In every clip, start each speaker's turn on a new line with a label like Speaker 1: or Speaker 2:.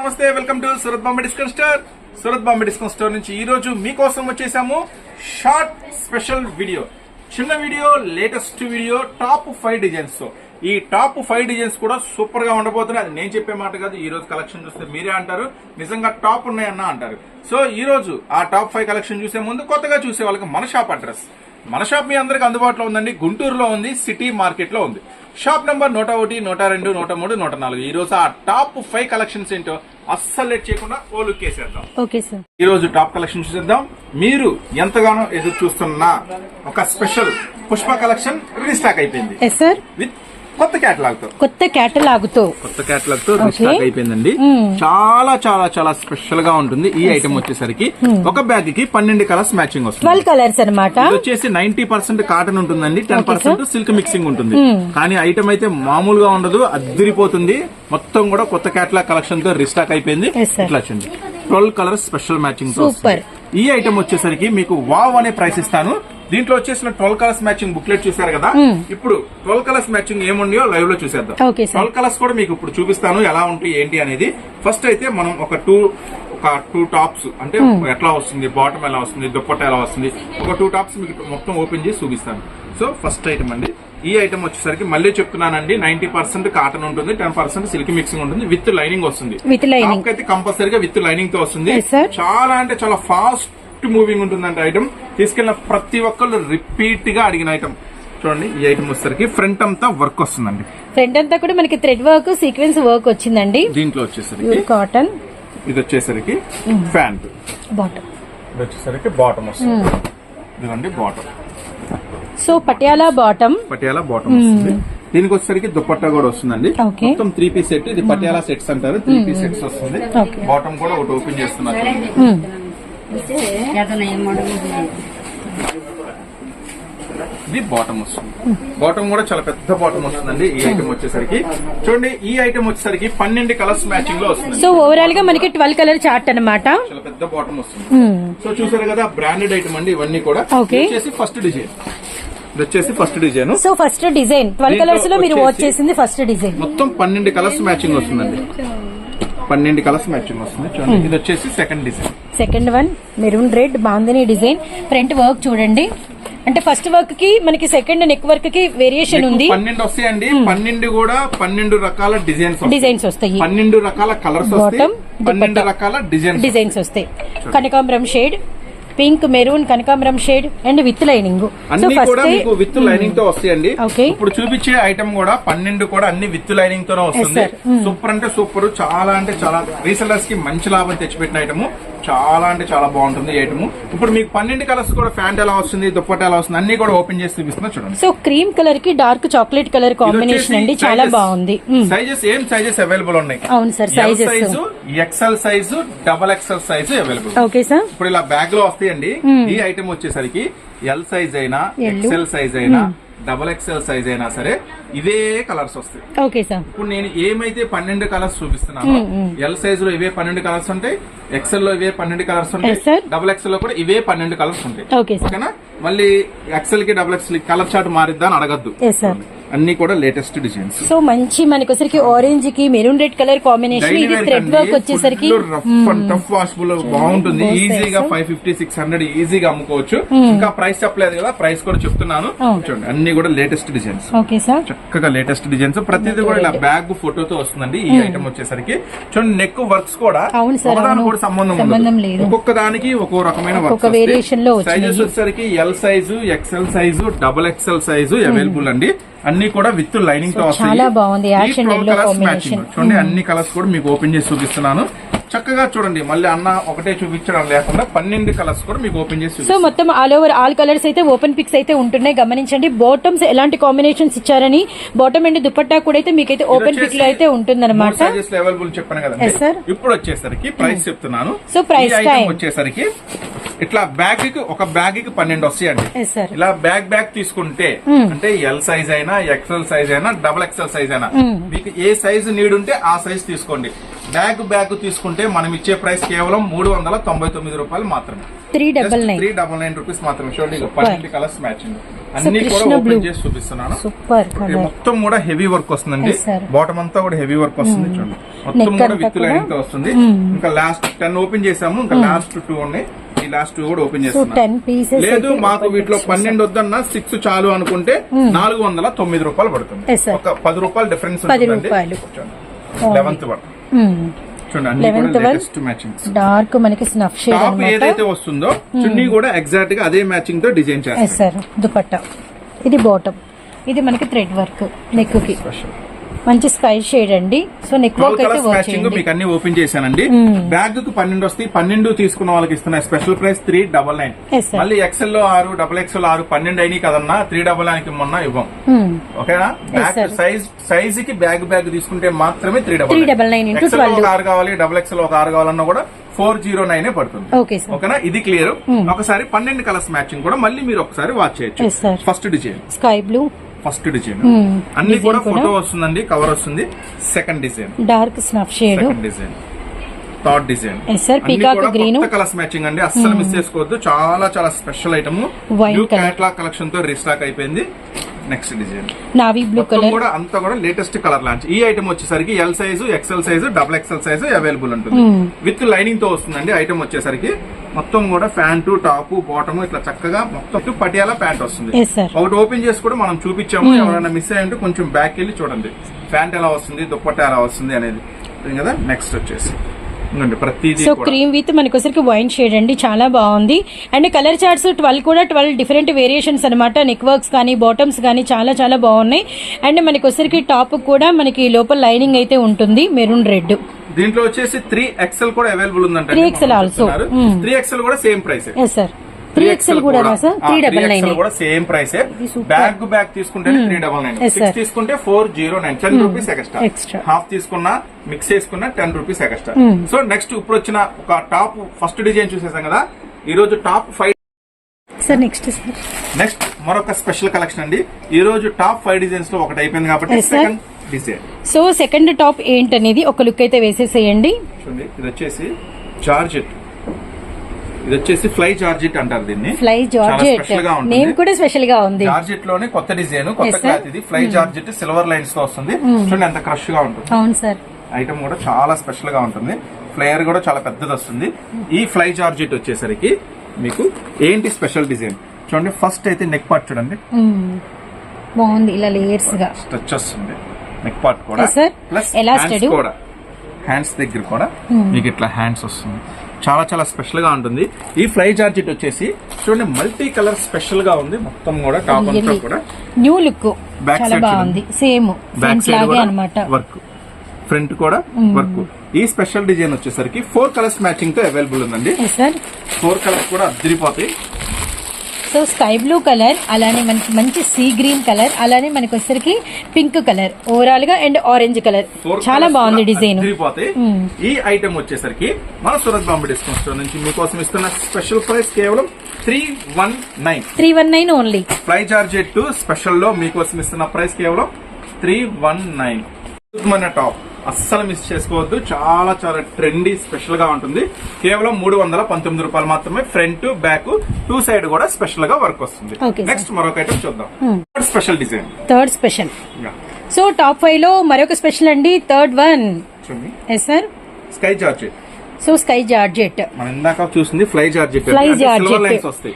Speaker 1: నమస్తే welcome to Surat Bombay discount store. Surat Bombay discount store నుంచి ఈ రోజు మీకోసం వచ్చేసాము షార్ట్ స్పెషల్ వీడియో. చిన్న video latest video top five designs. తో ఈ టాప్ ఫైవ్ డిజైన్స్ కూడా సూపర్గా ఉండబోతున్నాయి. అది నేను చెప్పే మాట కాదు ఈ రోజు కలెక్షన్ చూస్తే మీరే అంటారు. నిజంగా టాప్ ఉన్నాయన్న అంటారు. సో ఈ రోజు ఆ టాప్ ఫైవ్ కలెక్షన్ చూసే ముందు కొత్తగా చూసే వాళ్ళకి మన షాప్ అడ్రస్. మన షాప్ మీ అందరికి అందుబాటులో ఉందండి. గుంటూరులో ఉంది సిటీ మార్కెట్లో ఉంది. షాప్ నంబర్ నూట ఒకటి నూట రెండు నూట మూడు నూట నాలుగు. ఈ రోజు ఆ టాప్ ఫైవ్ కలెక్షన్స్ ఏంటో అస్సలు లేట్ చేయకుండా ఓ లుక్ వేసేద్దాం.
Speaker 2: Okay sir.
Speaker 1: ఈ రోజు టాప్ కలెక్షన్ చూసేద్దాం. మీరు ఎంతగానో ఎదురు చూస్తున్న ఒక స్పెషల్ పుష్ప కలెక్షన్ రీస్టాక్ అయిపోయింది. విత్ కొత్త కేటలాగ్తో
Speaker 2: కొత్త కేటలాగ్తో
Speaker 1: కొత్త కేటలాగ్తో రీస్టాక్ అయిపోయిందండి. చాలా చాలా చాలా స్పెషల్గా ఉంటుంది ఈ ఐటమ్ వచ్చేసరికి. ఒక బ్యాగ్కి పన్నెండు కలర్స్ మ్యాచింగ్ వస్తుంది.
Speaker 2: ట్వెల్వ్ కలర్స్ అనమాట
Speaker 1: వచ్చేసి నైన్టీ పర్సెంట్ కాటన్ ఉంటుందండి. టెన్ పర్సెంట్ సిల్క్ మిక్సింగ్ ఉంటుంది. కానీ ఐటమ్ అయితే మామూలుగా ఉండదు అద్దరిపోతుంది. మొత్తం కూడా కొత్త కేటలాగ్ కలెక్షన్తో రిస్టాక్ అయిపోయింది. ఇట్లా వచ్చింది ట్వెల్వ్ కలర్స్ స్పెషల్ మ్యాచింగ్తో. ఈ ఐటమ్ వచ్చేసరికి మీకు వావ్ అనే ప్రైస్ ఇస్తాను. దీంట్లో వచ్చేసిన ట్వెల్వ్ కలర్స్ మ్యాచింగ్ బుక్లెట్ చూసారు కదా? ఇప్పుడు ట్వెల్వ్ కలర్స్ మ్యాచింగ్ ఏముండయో లైవ్లో చూసేద్దాం. ట్వెల్వ్ కలర్స్ కూడా మీకు ఇప్పుడు చూపిస్తాను ఎలా ఉంటాయి ఏంటి అనేది. ఫస్ట్ అయితే మనం ఒక టూ ఒక టూ టాప్స్ అంటే ఎట్లా వస్తుంది బాటమ్ ఎలా వస్తుంది దుప్పట్ట ఎలా వస్తుంది ఒక టూ టాప్స్ మీకు మొత్తం ఓపెన్ చేసి చూపిస్తాను. సో ఫస్ట్ ఐటమ్ అండి. ఈ ఐటమ్ వచ్చేసరికి మళ్ళీ చెప్తున్నానండి నైన్టీ పర్సెంట్ కాటన్ ఉంటుంది టెన్ పర్సెంట్ సిల్క్ మిక్సింగ్ ఉంటుంది విత్ లైనింగ్ వస్తుంది. అయితే కంపల్సరీగా విత్ లైనింగ్తో వస్తుంది. చాలా అంటే చాలా ఫాస్ట్ మూవింగ్ ఉంటుందంటే ఐటమ్ తీసుకెళ్ళిన ప్రతి ఒక్కళ్ళు రిపీట్గా అడిగిన ఐటమ్ చూడండి ఈ ఐటమ్ వచ్చేసరికి ఫ్రంట్ అంతా వర్క్ వస్తుందండి.
Speaker 2: ఫ్రంట్ అంతా కూడా మనకి థ్రెడ్ వర్క్ సీక్వెన్స్ వర్క్ వచ్చిందండి.
Speaker 1: దీంట్లో వచ్చేసరికి
Speaker 2: కాటన్
Speaker 1: ఇది వచ్చేసరికి ప్యాంట్
Speaker 2: బాటమ్
Speaker 1: ఇది వచ్చేసరికి బాటమ్ వస్తుంది. ఇదిగోండి bottom
Speaker 2: so Patiala bottom
Speaker 1: Patiala bottom వస్తుంది. దీనికి వచ్చేసరికి దుపట్టా కూడా వస్తుందండి. మొత్తం త్రీ పీస్ సెట్ ఇది పటియాలా సెట్స్ అంటారు. త్రీ పీస్ సెట్స్ వస్తుంది. బాటమ్ కూడా ఒకటి ఓపెన్ చేస్తున్నారు. ఇది బాటమ్ వస్తుంది. బాటమ్ కూడా చాలా పెద్ద బాటమ్ వస్తుందండి ఈ ఐటమ్ వచ్చేసరికి. చూడండి ఈ ఐటమ్ వచ్చేసరికి పన్నెండు కలర్స్ మ్యాచింగ్లో వస్తుంది.
Speaker 2: సో ఓవరాల్గా మనకి ట్వెల్వ్ కలర్ చార్ట్ అనమాట
Speaker 1: చాలా పెద్ద బాటమ్ వస్తుంది. సో చూసారు కదా బ్రాండెడ్ ఐటమ్ అండి ఇవన్నీ కూడా. వచ్చేసి ఫస్ట్ డిజైన్ వచ్చేసి first design
Speaker 2: so first design twelve కలర్స్లో మీరు వాచ్
Speaker 1: వచ్చేసి-
Speaker 2: చేసింది ఫస్ట్ డిజైన్
Speaker 1: మొత్తం పన్నెండు కలర్స్ మ్యాచింగ్ వస్తుందండి. పన్నెండు కలర్స్ మ్యాచింగ్ వస్తుంది చూడండి. ఇది వచ్చేసి second design
Speaker 2: second one maroon red bandhani design front work చూడండి. అంటే ఫస్ట్ వర్క్కి మనకి సెకండ్ నెక్ వర్క్కి వేరియేషన్ ఉంది.
Speaker 1: పన్నెండు వస్తాయండి. పన్నెండు కూడా పన్నెండు రకాల డిజైన్స్
Speaker 2: డిజైన్స్ వస్తాయి.
Speaker 1: పన్నెండు రకాల కలర్స్ పన్నెండు. రకాల డిజైన్స్
Speaker 2: డిజైన్స్ వస్తాయి. కనకాంబరం షేడ్ పింక్ మెరూన్ కనకాంబరం షేడ్ అండ్ విత్ లైనింగ్.
Speaker 1: అన్ని కూడా మీకు విత్ లైనింగ్తో వస్తాయండి. ఇప్పుడు చూపించే ఐటమ్ కూడా పన్నెండు కూడా అన్ని విత్ లైనింగ్ తోనే వస్తుంది. సూపర్ అంటే సూపర్ చాలా అంటే చాలా. రీసెలర్స్కి మంచి లాభం తెచ్చిపెట్టిన ఐటమ్. చాలా అంటే చాలా బాగుంటుంది ఐటమ్. ఇప్పుడు మీకు పన్నెండు కలర్స్ కూడా ప్యాంట్ ఎలా వస్తుంది దుప్పట ఎలా వస్తుంది అన్ని కూడా ఓపెన్ చేసి చూపిస్తున్నా చూడండి.
Speaker 2: సో క్రీమ్ కలర్కి డార్క్ చాక్లెట్ కలర్ కాంబినేషన్ అండి చాలా బాగుంది.
Speaker 1: సైజెస్ ఏం సైజెస్ అవైలబుల్ ఉన్నాయి?
Speaker 2: అవును sir sizes
Speaker 1: size XL size double XL size available
Speaker 2: okay sir
Speaker 1: ఇప్పుడు ఇలా బ్యాగ్లో వస్తాయండి. ఈ ఐటమ్ వచ్చేసరికి ఎల్ సైజ్ అయినా. ఎక్సెల్ సైజ్ అయినా డబల్ ఎక్సెల్ సైజ్ అయినా సరే ఇవే కలర్స్ వస్తాయి.
Speaker 2: Okay sir.
Speaker 1: ఇప్పుడు నేను ఏమైతే పన్నెండు కలర్స్ చూపిస్తున్నానో ఎల్ సైజ్లో ఇవే పన్నెండు కలర్స్ ఉంటాయి ఎక్సెల్లో ఇవే పన్నెండు కలర్స్ ఉంటాయి. డబుల్ ఎక్సెల్లో కూడా ఇవే పన్నెండు కలర్స్ ఉంటాయి. ఓకేనా? మళ్ళీ ఎక్సెల్కి డబుల్ ఎక్సెల్ కలర్ చార్ట్ మారిద్దా అని అడగద్దు. అన్ని కూడా లేటెస్ట్ డిజైన్స్
Speaker 2: సో మంచి మనకి వచ్చరికి ఆరెంజ్కి మెరూన్ రెడ్ కలర్ కాంబినేషన్ ఇది థ్రెడ్ వర్క్ వచ్చేసరికి
Speaker 1: రఫ్ అండ్ టఫ్ వాషబుల్ బాగుంటుంది. ఈజీగా. ఫైవ్ ఫిఫ్టీ సిక్స్ హండ్రెడ్ ఈజీగా అమ్ముకోవచ్చు. ఇంకా ప్రైస్ చెప్పలేదు కదా ప్రైస్ కూడా చెప్తున్నాను. చూడండి అన్ని కూడా లేటెస్ట్ డిజైన్స్
Speaker 2: ఓకే సార్.
Speaker 1: చక్కగా లేటెస్ట్ డిజైన్స్ ప్రతిదీ కూడా ఇలా బ్యాగ్ ఫోటోతో వస్తుందండి ఈ ఐటమ్ వచ్చేసరికి. చూడండి నెక్ వర్క్స్ కూడా ఒకదానికి. కూడా సంబంధం.
Speaker 2: లేదు.
Speaker 1: ఒక్కొక్క దానికి ఒక్కో రకమైన
Speaker 2: ఒక్కొక్క variation లో.
Speaker 1: సైజెస్ వచ్చేసరికి L size XL size double XL size available అండి. అన్ని కూడా విత్
Speaker 2: లైనింగ్తో
Speaker 1: వస్తాయి
Speaker 2: చాలా బాగుంది.
Speaker 1: ఈ
Speaker 2: Ash and
Speaker 1: 12
Speaker 2: yellow
Speaker 1: colours
Speaker 2: combination.
Speaker 1: matching. చూడండి అన్ని కలర్స్ కూడా మీకు ఓపెన్ చేసి చూపిస్తున్నాను చక్కగా చూడండి. మళ్ళీ అన్న ఒకటే చూపించడం లేకుండా పన్నెండు కలర్స్ కూడా మీకు ఓపెన్ చేసి
Speaker 2: సో. మొత్తం ఆల్ ఓవర్ ఆల్ కలర్స్ అయితే ఓపెన్ పిక్స్ అయితే ఉంటున్నాయి. గమనించండి బాటమ్స్ ఎలాంటి కాంబినేషన్స్ ఇచ్చారని బాటమ్ అండ్ దుపట్టా కూడా అయితే మీకైతే ఓపెన్ పిక్లో అయితే ఉంటుందన్నమాట.
Speaker 1: మూడు సైజెస్ అవైలబుల్ చెప్పాను
Speaker 2: sir.
Speaker 1: ఇప్పుడు వచ్చేసరికి ప్రైస్ చెప్తున్నాను. Item
Speaker 2: time.
Speaker 1: వచ్చేసరికి ఇట్లా బ్యాగ్కి ఒక బ్యాగ్కి పన్నెండు వస్తాయండి. ఇలా బ్యాగ్ బ్యాగ్ తీసుకుంటే అంటే ఎల్ సైజ్ అయినా ఎక్సెల్ సైజ్ అయినా డబుల్ ఎక్సెల్ సైజ్ అయినా మీకు ఏ సైజ్ నీడ్ ఉంటే ఆ సైజ్ తీసుకోండి. బ్యాగ్ బ్యాగ్ తీసుకుంటే మనం ఇచ్చే ప్రైస్ కేవలం మూడు వందల తొంభై తొమ్మిది రూపాయలు మాత్రమే.
Speaker 2: Three double nine.
Speaker 1: Three double nine rupees మాత్రమే. చూడండి పన్నెండు కలర్స్ మ్యాచింగ్. అన్ని కూడా ఓపెన్. చేసి చూపిస్తున్నాను. మొత్తం కూడా హెవీ వర్క్ వస్తుందండి. బాటమ్ అంతా కూడా హెవీ వర్క్ వస్తుంది చూడండి. మొత్తం కూడా విత్ లైనింగ్తో వస్తుంది. ఇంకా లాస్ట్ టెన్ ఓపెన్ చేసాము. ఇంకా లాస్ట్ టూ ఉన్నాయి. ఈ లాస్ట్ టూ కూడా ఓపెన్
Speaker 2: పీసెస్
Speaker 1: లేదు మాకు వీటిలో పన్నెండు వద్దన్నా సిక్స్ చాలు అనుకుంటే నాలుగు వందల తొమ్మిది రూపాయలు పడుతుంది. ఒక పది రూపాయలు డిఫరెన్స్
Speaker 2: రూపాయలు.
Speaker 1: లెవెన్త్ వన్ చూడండి అన్ని
Speaker 2: 11th
Speaker 1: కూడా
Speaker 2: one.
Speaker 1: లేటెస్ట్ మ్యాచింగ్
Speaker 2: డార్క్ మనకి స్నఫ్ షేడ్
Speaker 1: ఏదైతే వస్తుందో చున్నీ కూడా ఎగ్జాక్ట్గా అదే మ్యాచింగ్తో డిజైన్ చేస్తారు.
Speaker 2: సార్ దుపట్టా. ఇది బాటమ్ ఇది మనకి థ్రెడ్ వర్క్ నెక్కి.
Speaker 1: స్పెషల్
Speaker 2: మంచి స్కై షేడ్ అండి. సో నెక్ వర్క్ అయితే
Speaker 1: మ్యాచింగ్ మీకు అన్ని ఓపెన్ చేశానండి. బ్యాగ్కు పన్నెండు వస్తాయి. పన్నెండు తీసుకున్న వాళ్ళకి ఇస్తున్న special price three double nine. మళ్ళీ ఎక్సెల్లో ఆరు డబల్ ఎక్సెల్ ఆరు పన్నెండు అయినాయి కదన్నా త్రీ డబల్ నైన్కి మొన్న ఇవ్వం.
Speaker 2: Hmm.
Speaker 1: ఓకేనా? బ్యాగ్. సైజ్ సైజ్కి బ్యాగ్ బ్యాగ్ తీసుకుంటే మాత్రమే త్రీ డబల్
Speaker 2: 399 into
Speaker 1: ఎక్సెల్
Speaker 2: 12.
Speaker 1: ఒక ఆరు కావాలి డబల్ ఎక్సెల్ ఒక ఆరు కావాలన్నా కూడా ఫోర్ జీరో నైన్ పడుతుంది. ఓకేనా? ఇది క్లియర్ ఒకసారి పన్నెండు కలర్స్ మ్యాచింగ్ కూడా మళ్ళీ మీరు ఒకసారి వాచ్ చేయొచ్చు. First design
Speaker 2: sky blue
Speaker 1: first design. అన్ని కూడా. ఫోటో వస్తుందండి కవర్ వస్తుంది. Second design.
Speaker 2: Dark snuff shade.
Speaker 1: Second design. Third design.
Speaker 2: Green.
Speaker 1: Colours matching అండి. అస్సలు మిస్ చేసుకోవద్దు. చాలా చాలా స్పెషల్ ఐటమ్ న్యూ. క్యాట్లాగ్ కలెక్షన్తో రీస్టాక్ అయిపోయింది. Next design
Speaker 2: navy blue colour
Speaker 1: కూడా అంతా కూడా లేటెస్ట్ కలర్ లాంచ్ ఈ ఐటమ్ వచ్చేసరికి L size XL size double XL size available ఉంటుంది. విత్ లైనింగ్తో వస్తుందండి ఐటమ్ వచ్చేసరికి. మొత్తం కూడా ప్యాంటు టాప్ బాటమ్ ఇట్లా చక్కగా మొత్తం పటియాలా ప్యాంట్ వస్తుంది. ఒకటి ఓపెన్ చేసి కూడా మనం చూపించాము. ఎవరైనా మిస్ అయ్యి ఉంటే కొంచెం బ్యాక్ వెళ్ళి చూడండి. ప్యాంట్ ఎలా వస్తుంది దుప్పట్ట ఎలా వస్తుంది అనేది. కదా? నెక్స్ట్ వచ్చేసి.
Speaker 2: సో క్రీమ్ విత్ మనకి వచ్చరికి వైన్ షేడ్ అండి. చాలా బాగుంది. అండ్ కలర్ చార్ట్స్ ట్వెల్వ్ కూడా ట్వెల్వ్ డిఫరెంట్ వేరియేషన్స్ అనమాట నెక్ వర్క్స్ కానీ బాటమ్స్ కానీ చాలా చాలా బాగున్నాయి. అండ్ మనకి వచ్చరికి టాప్ కూడా మనకి లోపల లైనింగ్ అయితే ఉంటుంది. మెరూన్ రెడ్
Speaker 1: దీంట్లో వచ్చేసి త్రీ ఎక్సెల్ కూడా అవైలబుల్ ఉందంట
Speaker 2: 3XL also. Hmm.
Speaker 1: Three XL కూడా same price
Speaker 2: sir three XL కూడా త్రీ డబల్ నైన్
Speaker 1: కూడా same price
Speaker 2: super.
Speaker 1: Bag bag తీసుకుంటే త్రీ డబల్ నైన్ సిక్స్. తీసుకుంటే four zero nine ten rupees extra. Half తీసుకున్నా mix చేసుకున్నా ten rupees extra. So next ఇప్పుడు వచ్చిన ఒక టాప్ ఫస్ట్ డిజైన్ చూసేసాం కదా. ఈ రోజు top five
Speaker 2: sir next sir
Speaker 1: next మరొక స్పెషల్ కలెక్షన్ అండి. ఈ రోజు టాప్ ఫైవ్ డిజైన్స్లో ఒకటి అయిపోయింది కాబట్టి. సెకండ్
Speaker 2: సో సెకండ్ టాప్ ఏంటనేది ఒక లుక్ అయితే వేసేసేయండి.
Speaker 1: చూడండి ఇది వచ్చేసి జార్జెట్. ఇది వచ్చేసి ఫ్లై జార్జెట్ అంటారు దీన్ని.
Speaker 2: Fly georgette. నేమ్ కూడా స్పెషల్గా ఉంది.
Speaker 1: జార్జెట్లోనే కొత్త డిజైన్ కొత్త. క్లాత్ ఇది. ఫ్లై జార్జెట్ సిల్వర్ లైన్స్తో వస్తుంది చూడండి ఎంత క్రష్గా ఉంటుంది.
Speaker 2: అవును సార్
Speaker 1: ఐటమ్ కూడా చాలా స్పెషల్గా ఉంటుంది. ఫ్లేయర్ కూడా చాలా పెద్దది వస్తుంది. ఈ ఫ్లై జార్జెట్ వచ్చేసరికి మీకు ఏంటి స్పెషల్ డిజైన్? చూడండి ఫస్ట్ అయితే నెక్ పార్ట్ చూడండి.
Speaker 2: మ్మ్. బాగుంది ఇలా లేయర్స్గా.
Speaker 1: టచ్ వస్తుంది నెక్ పార్ట్ కూడా. ప్లస్. హ్యాండ్స్ కూడా. హ్యాండ్స్ దగ్గర కూడా మీకు ఇట్లా హ్యాండ్స్ వస్తుంది. చాలా చాలా స్పెషల్గా ఉంటుంది. ఈ ఫ్లై జార్జెట్ వచ్చేసి చూడండి మల్టీ కలర్ స్పెషల్గా ఉంది. మొత్తం కూడా టాప్ అంతా కూడా.
Speaker 2: న్యూ లుక్ చాలా
Speaker 1: side
Speaker 2: బాగుంది. సేమ్
Speaker 1: బ్యాక్ సైడ్
Speaker 2: అనమాట
Speaker 1: వర్క్ ఫ్రంట్ కూడా వర్క్ ఈ స్పెషల్ డిజైన్ వచ్చేసరికి ఫోర్ కలర్స్ మ్యాచింగ్తో అవైలబుల్ ఉందండి.
Speaker 2: సార్
Speaker 1: ఫోర్ కలర్స్ కూడా అద్దరిపోతాయి.
Speaker 2: సో స్కై బ్లూ కలర్ అలానే మనకి మంచి సీ గ్రీన్ కలర్ అలానే మనకి వచ్చరికి పింక్ కలర్ ఓవరాల్గా అండ్ ఆరెంజ్ కలర్. చాలా బాగుంది డిజైన్.
Speaker 1: ఈ ఐటమ్ వచ్చేసరికి మన సూరత్ బాంబే డిస్కౌంట్ స్టోర్ నుంచి మీకోసం ఇస్తున్న స్పెషల్ ప్రైస్ కేవలం three one nine.
Speaker 2: Three one nine only.
Speaker 1: Fly georgette స్పెషల్లో మీకోసం ఇస్తున్న ప్రైస్ కేవలం త్రీ వన్ నైన్. మన టాప్. అస్సలు మిస్ చేసుకోవద్దు. చాలా చాలా ట్రెండీ స్పెషల్గా ఉంటుంది. కేవలం మూడు వందల పంతొమ్మిది రూపాయలు మాత్రమే ఫ్రంట్ బ్యాక్ టూ సైడ్ కూడా స్పెషల్గా వర్క్ వస్తుంది. నెక్స్ట్ మరొక ఐటమ్ చూద్దాం. Special design
Speaker 2: third special so top ఫైవ్లో మరొక స్పెషల్ అండి. Third one yes sir
Speaker 1: sky georgette
Speaker 2: so sky georgette
Speaker 1: మనం ఇందాక చూసింది fly georgette silver
Speaker 2: georgette.
Speaker 1: Lines వస్తాయి.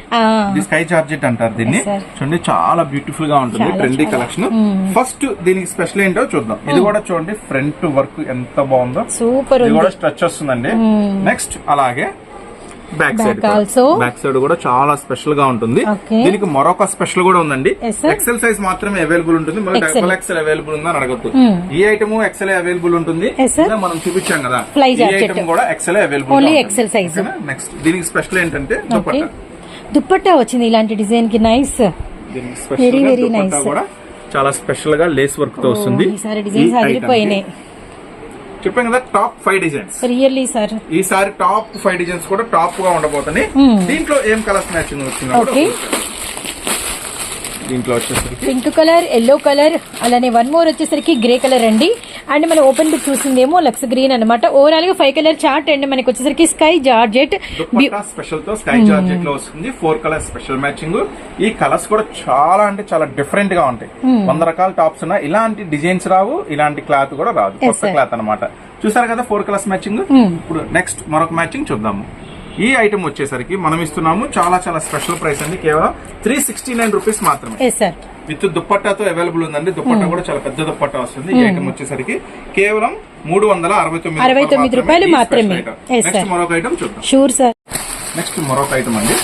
Speaker 1: స్కై జార్జెట్ అంటారు దీన్ని. చూడండి చాలా బ్యూటిఫుల్గా ఉంటుంది ట్రెండీ. కలెక్షన్ ఫస్ట్ దీనికి స్పెషల్ ఏంటో చూద్దాం. ఇది కూడా చూడండి ఫ్రంట్ వర్క్ ఎంత బాగుందో.
Speaker 2: సూపర్
Speaker 1: ఇది కూడా స్ట్రెచ్ వస్తుందండి. నెక్స్ట్ అలాగే బ్యాక్ సైడ్. బ్యాక్ సైడ్ కూడా. చాలా స్పెషల్గా ఉంటుంది. దీనికి మరొక స్పెషల్ కూడా ఉందండి. ఎక్సెల్ సైజ్ మాత్రమే అవైలబుల్ ఉంటుంది. డబుల్ ఎక్సెల్ అవైలబుల్ ఉందని అడగద్దు. ఈ ఐటమ్ ఎక్సెల్ అవైలబుల్ ఉంటుంది? మనం చూపించాం కదా. ఈ. ఐటమ్ కూడా XL available
Speaker 2: XL size.
Speaker 1: Next దీనికి స్పెషల్ ఏంటంటే
Speaker 2: దుప్పట్టా వచ్చింది. ఇలాంటి డిజైన్కి నైస్
Speaker 1: దుపట్టా
Speaker 2: nice.
Speaker 1: కూడా చాలా స్పెషల్గా లేస్ వర్క్తో వస్తుంది. చెప్పాను కదా top five designs
Speaker 2: really sir
Speaker 1: ఈసారి టాప్ ఫైవ్ డిజైన్స్ కూడా టాప్గా ఉండబోతున్నాయి.
Speaker 2: Hmm.
Speaker 1: దీంట్లో ఏం కలర్స్ మ్యాచింగ్ వచ్చిందో. దీంట్లో వచ్చేసరికి
Speaker 2: పింక్ కలర్ ఎల్లో కలర్ అలానే వన్ మోర్ వచ్చేసరికి గ్రే కలర్ అండి. అండ్ మనం ఓపెన్ బిట్ చూసిందేమో లక్స్ గ్రీన్ అనమాట ఓవరాల్గా ఫైవ్ కలర్ చార్ట్ అండ్ మనకి వచ్చేసరికి స్కై జార్జెట్.
Speaker 1: స్పెషల్తో స్కై జార్జెట్లో వస్తుంది. ఫోర్ కలర్స్ స్పెషల్ మ్యాచింగ్ ఈ కలర్స్ కూడా చాలా అంటే చాలా డిఫరెంట్గా ఉంటాయి. వంద రకాల టాప్స్ ఉన్నాయి. ఇలాంటి డిజైన్స్ రావు ఇలాంటి క్లాత్ కూడా రాదు. కొత్త. క్లాత్ అన్నమాట. చూసారు కదా ఫోర్ కలర్స్ మ్యాచింగ్ ఇప్పుడు నెక్స్ట్ మరొక మ్యాచింగ్ చూద్దాము. ఈ ఐటమ్ వచ్చేసరికి మనం ఇస్తున్నాము చాలా చాలా స్పెషల్ ప్రైస్ అండి. కేవలం త్రీ సిక్స్టీ నైన్ రూపీస్ మాత్రమే విత్ దుప్పట్టాతో అవైలబుల్ ఉందండి. దుప్పట్టా కూడా చాలా పెద్ద దుప్పట్టా వస్తుంది. ఈ ఐటమ్ వచ్చేసరికి కేవలం మూడు వందల అరవై తొమ్మిది
Speaker 2: అరవై తొమ్మిది రూపాయలు మాత్రమే.
Speaker 1: నెక్స్ట్. మరొక ఐటమ్ చూద్దాం.
Speaker 2: షూర్ సార్
Speaker 1: నెక్స్ట్ మరొక ఐటమ్ అండి.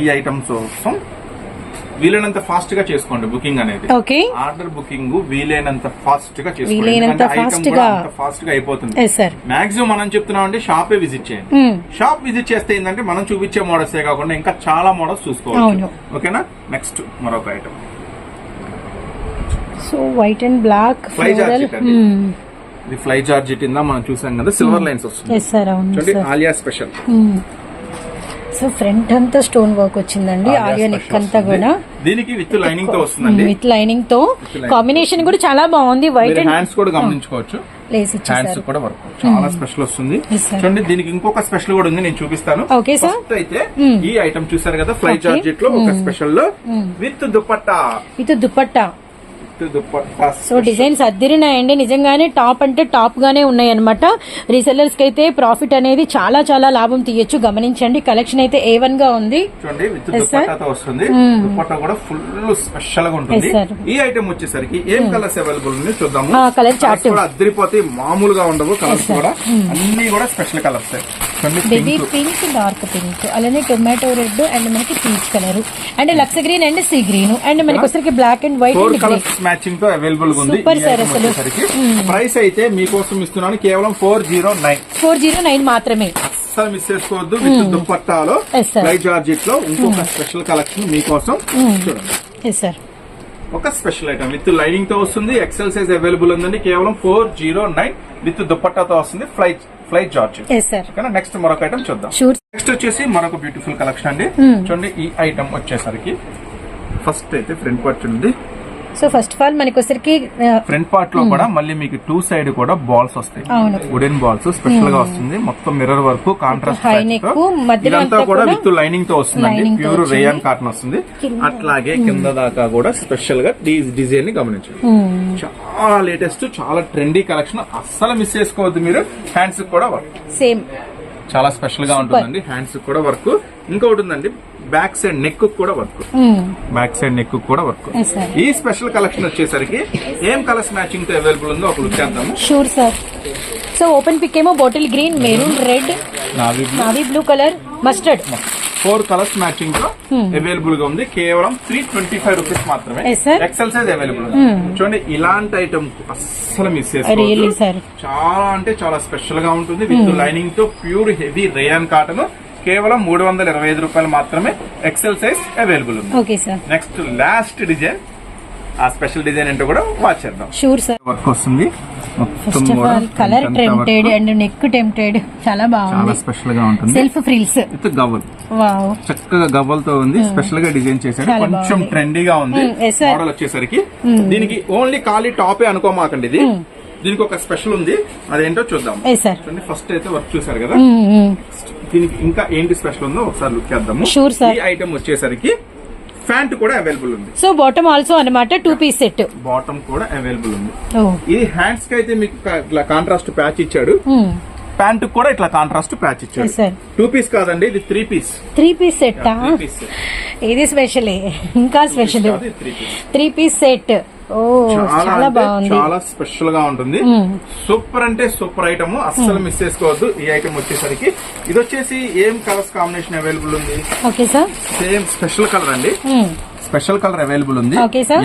Speaker 1: ఈ ఐటమ్ కోసం వీలైనంత ఫాస్ట్గా చేసుకోండి బుకింగ్ అనేది.
Speaker 2: ఓకే
Speaker 1: ఆర్డర్ బుకింగ్ వీలైనంత ఫాస్ట్గా చేసుకోండి. ఫాస్ట్గా అయిపోతుంది. మాక్సిమం మనం చెప్తున్నాం అంటే షాపే విజిట్ చేయండి. షాప్ విజిట్ చేస్తే ఏంటంటే మనం చూపించే మోడల్స్ కాకుండా ఇంకా చాలా మోడల్స్
Speaker 2: అవును.
Speaker 1: ఓకేనా నెక్స్ట్ మరొక item
Speaker 2: so white and. Black.
Speaker 1: ఇది ఫ్లై జార్జెట్ ఇందా మనం చూసాం కదా సిల్వర్ లైన్స్ వస్తుంది. చూడండి
Speaker 2: sir
Speaker 1: Alia special
Speaker 2: so front అంతా స్టోన్ వర్క్ వచ్చిందండి ఆలియా నెక్ అంతా కూడా.
Speaker 1: దీనికి విత్ లైనింగ్తో వస్తుందండి.
Speaker 2: విత్
Speaker 1: లైనింగ్తో.
Speaker 2: కాంబినేషన్ కూడా చాలా బాగుంది వైట్ అండ్
Speaker 1: హ్యాండ్స్ కూడా గమనించుకోవచ్చు.
Speaker 2: లేస్
Speaker 1: హ్యాండ్స్ కూడా వర్క్ చాలా స్పెషల్ వస్తుంది.
Speaker 2: Yes, sir.
Speaker 1: చూడండి దీనికి ఇంకొక స్పెషల్ కూడా ఉంది నేను చూపిస్తాను.
Speaker 2: Sir.
Speaker 1: ఫస్ట్ అయితే ఈ ఐటమ్ చూసారు కదా ఫ్లై. జార్జెట్లో ఒక స్పెషల్లో విత్ దుపట్టా.
Speaker 2: ఇది దుపట్టా.
Speaker 1: విత్
Speaker 2: సో డిజైన్స్ అద్దరినాయండి. నిజంగానే టాప్ అంటే టాప్ గానే ఉన్నాయి అనమాట రీసెల్లర్స్కి అయితే ప్రాఫిట్ అనేది చాలా చాలా లాభం తీయొచ్చు. గమనించండి. కలెక్షన్ అయితే ఏ వన్గా ఉంది.
Speaker 1: చూడండి విత్
Speaker 2: Yes, sir.
Speaker 1: దుపట్టాతో వస్తుంది. దుపట్టా కూడా ఫుల్ స్పెషల్గా ఉంటుంది.
Speaker 2: Yes, sir.
Speaker 1: ఈ ఐటమ్ వచ్చేసరికి ఏం కలర్స్ అవైలబుల్ ఉంది చూద్దాము. Colours కూడా అద్దరిపోతే మామూలుగా ఉండవు. కలర్స్ కూడా అన్ని కూడా special colours
Speaker 2: baby. Pink dark pink అలానే టొమాటో రెడ్ అండ్ మనకి peach colour and lux green and sea green and మనకి వచ్చరికి బ్లాక్ అండ్ వైట్
Speaker 1: మ్యాచింగ్తో అవైలబుల్ ఉంది ప్రైస్ అయితే మీకోసం ఇస్తున్నాను. కేవలం four zero nine
Speaker 2: four zero nine మాత్రమే.
Speaker 1: అస్సలు మిస్ చేసుకోవద్దు. With
Speaker 2: sir.
Speaker 1: ఫ్లై జార్జెట్లో ఇంకొక స్పెషల్ కలెక్షన్ మీకోసం చూడండి.
Speaker 2: సార్
Speaker 1: ఒక స్పెషల్ ఐటమ్ విత్ లైనింగ్తో వస్తుంది. ఎక్సెల్ సైజ్ అవైలబుల్ ఉందండి. కేవలం ఫోర్ జీరో నైన్ విత్ దుపట్టాతో వస్తుంది. ఫ్లై ఫ్లై
Speaker 2: సార్
Speaker 1: ఓకేనా? నెక్స్ట్ మరొక ఐటమ్ చూద్దాం. నెక్స్ట్ వచ్చేసి మరొక బ్యూటిఫుల్ కలెక్షన్ అండి. చూడండి ఈ ఐటమ్ వచ్చేసరికి ఫస్ట్ అయితే ఫ్రంట్ పార్ట్ ఉంది
Speaker 2: సో ఫస్ట్ ఆఫ్ ఆల్ మనకి వచ్చరికి
Speaker 1: ఫ్రంట్ పార్ట్లో కూడా మళ్ళీ మీకు టూ సైడ్ కూడా బాల్స్ వస్తాయి. వుడెన్ బాల్స్ స్పెషల్గా వస్తుంది. మొత్తం మిర్రర్ వర్క్ కాంట్రాస్ట్
Speaker 2: మధ్యలో
Speaker 1: ఇదంతా కూడా విత్ లైనింగ్తో తో ప్యూర్. రేయాన్ కాటన్ వస్తుంది. అట్లాగే కింద దాకా కూడా స్పెషల్గా డిజైన్ని గమనించండి. చాలా లేటెస్ట్ చాలా ట్రెండీ కలెక్షన్ అస్సలు మిస్ చేసుకోవద్దు మీరు. హ్యాండ్స్ కూడా వర్క్
Speaker 2: సేమ్
Speaker 1: చాలా స్పెషల్గా ఉంటుందండి. హ్యాండ్స్ కూడా వర్క్ ఇంకొకటి ఉందండి. బ్యాక్ సైడ్ నెక్ కూడా వర్క్. బ్యాక్ సైడ్ నెక్ కూడా వర్క్. ఈ స్పెషల్ కలెక్షన్ వచ్చేసరికి ఏం కలర్స్ మ్యాచింగ్తో అవైలబుల్ ఉందో ఒక లుక్ చేద్దాము.
Speaker 2: Sure sir so open pick ఏమో bottle green maroon red
Speaker 1: navy
Speaker 2: blue colour mustard
Speaker 1: four colours మ్యాచింగ్తో అవైలబుల్గా ఉంది. కేవలం త్రీ ట్వంటీ ఫైవ్ రూపీస్ మాత్రమే. ఎక్సెల్ సైజ్ అవైలబుల్ ఉంది. చూడండి ఇలాంటి ఐటమ్ అస్సలు మిస్
Speaker 2: సార్
Speaker 1: చాలా అంటే చాలా స్పెషల్గా ఉంటుంది. విత్ లైనింగ్తో ప్యూర్ హెవీ రేయాన్ కాటన్ కేవలం మూడు వందల ఇరవై ఐదు రూపాయలు మాత్రమే ఎక్సెల్ సైజ్ అవైలబుల్ ఉంది.
Speaker 2: Okay sir
Speaker 1: next last design ఆ స్పెషల్ డిజైన్ ఏంటో కూడా వాచ్ చేద్దాం.
Speaker 2: షూర్ సార్
Speaker 1: వర్క్ వస్తుంది
Speaker 2: first of all colour tempted and neck tempted చాలా బాగుంది.
Speaker 1: స్పెషల్గా ఉంటుంది.
Speaker 2: సెల్ఫ్ ఫ్రిల్స్
Speaker 1: విత్ గవల్
Speaker 2: వావ్
Speaker 1: చక్కగా గవ్వలతో ఉంది. స్పెషల్గా డిజైన్ చేశారు కొంచెం. ట్రెండీగా ఉంది. మోడల్ వచ్చేసరికి. దీనికి ఓన్లీ ఖాళీ టాపే అనుకోమాకండి ఇది. దీనికి ఒక స్పెషల్ ఉంది. అదేంటో చూద్దాం. ఫస్ట్ అయితే వర్క్ చూసారు కదా. దీనికి ఇంకా ఏంటి స్పెషల్ ఉందో ఒకసారి లుక్ చేద్దాము.
Speaker 2: Sure, sir.
Speaker 1: ఈ ఐటమ్ వచ్చేసరికి ప్యాంట్ కూడా అవైలబుల్ ఉంది.
Speaker 2: సో బాటమ్ ఆల్సో అనమాట టూ పీస్ సెట్
Speaker 1: బాటమ్ కూడా అవైలబుల్ ఉంది.
Speaker 2: ఓ
Speaker 1: ఇది హ్యాండ్స్కి అయితే మీకు ఇట్లా కాంట్రాస్ట్ ప్యాచ్ ఇచ్చాడు. ప్యాంట్ కూడా ఇట్లా కాంట్రాస్ట్ ప్యాచ్. ఇచ్చాడు. టూ పీస్ కాదండి ఇది three piece
Speaker 2: three piece set ఇది స్పెషల్ ఇంకా స్పెషల్
Speaker 1: త్రీ పీస్
Speaker 2: సెట్
Speaker 1: చాలా
Speaker 2: చాలా
Speaker 1: స్పెషల్గా ఉంటుంది. సూపర్ అంటే సూపర్ ఐటమ్ అస్సలు మిస్ చేసుకోవద్దు ఈ ఐటమ్ వచ్చేసరికి. ఇది వచ్చేసి ఏం కలర్స్ కాంబినేషన్ అవైలబుల్ ఉంది?
Speaker 2: Okay sir.
Speaker 1: Same special colour అండి. స్పెషల్ కలర్ అవైలబుల్ ఉంది.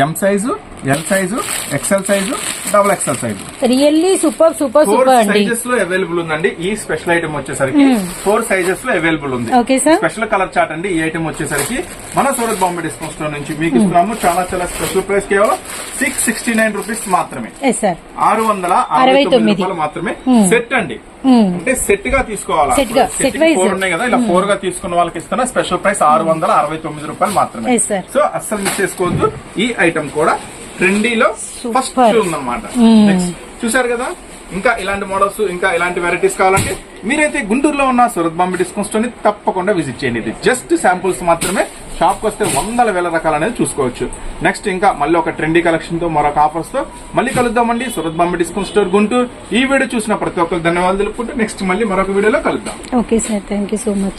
Speaker 1: M size L size XL size double XL size
Speaker 2: really super super
Speaker 1: four
Speaker 2: super అండి.
Speaker 1: సైజెస్లో అవైలబుల్ ఉందండి. ఈ స్పెషల్ ఐటమ్ వచ్చేసరికి ఫోర్ సైజెస్లో అవైలబుల్ ఉంది.
Speaker 2: Okay, sir.
Speaker 1: Special colour chart అండి. ఈ ఐటమ్ వచ్చేసరికి మన సూరత్ బాంబే డిస్కౌంట్ స్టోర్ నుంచి మీకు ఇస్తున్నాము. చాలా చాలా స్పెషల్ ప్రైస్ కేవలం సిక్స్ సిక్స్టీ నైన్ రూపీస్ మాత్రమే.
Speaker 2: ఎస్ సార్
Speaker 1: ఆరు వందల
Speaker 2: అరవై
Speaker 1: తొమ్మిది. రూపాయలు మాత్రమే సెట్ అండి. అంటే సెట్గా తీసుకోవాలా?
Speaker 2: Set గా,
Speaker 1: Set
Speaker 2: wise.
Speaker 1: ఫోర్ ఉన్నాయి కదా ఇలా ఫోర్గా తీసుకున్న వాళ్ళకి ఇస్తున్న స్పెషల్ ప్రైస్ ఆరు వందల అరవై తొమ్మిది రూపాయలు మాత్రమే.
Speaker 2: Yes, sir.
Speaker 1: సో అస్సలు మిస్ చేసుకోవద్దు. ఈ ఐటమ్ కూడా ట్రెండీలో ఫస్ట్. ఉందన్నమాట. నెక్స్ట్ చూసారు కదా? ఇంకా ఇలాంటి మోడల్స్ ఇంకా ఇలాంటి వెరైటీస్ కావాలంటే మీరైతే గుంటూరులో ఉన్న సూరత్ బాంబే డిస్కౌంట్ స్టోర్ని తప్పకుండా విజిట్ చేయండి. ఇది జస్ట్ శాంపుల్స్ మాత్రమే. షాప్ వస్తే వందల వేల రకాలు అనేది చూసుకోవచ్చు. నెక్స్ట్ ఇంకా మళ్ళీ ఒక ట్రెండీ కలెక్షన్తో మరొక ఆఫర్స్తో మళ్ళీ కలుద్దామండి. Surat Bombay discount store Guntur. ఈ వీడియో చూసిన ప్రతి ఒక్కరికి ధన్యవాదాలు తెలుపుకుంటూ నెక్స్ట్ మళ్ళీ మరొక వీడియోలో కలుద్దాం.
Speaker 2: Okay sir thank you so much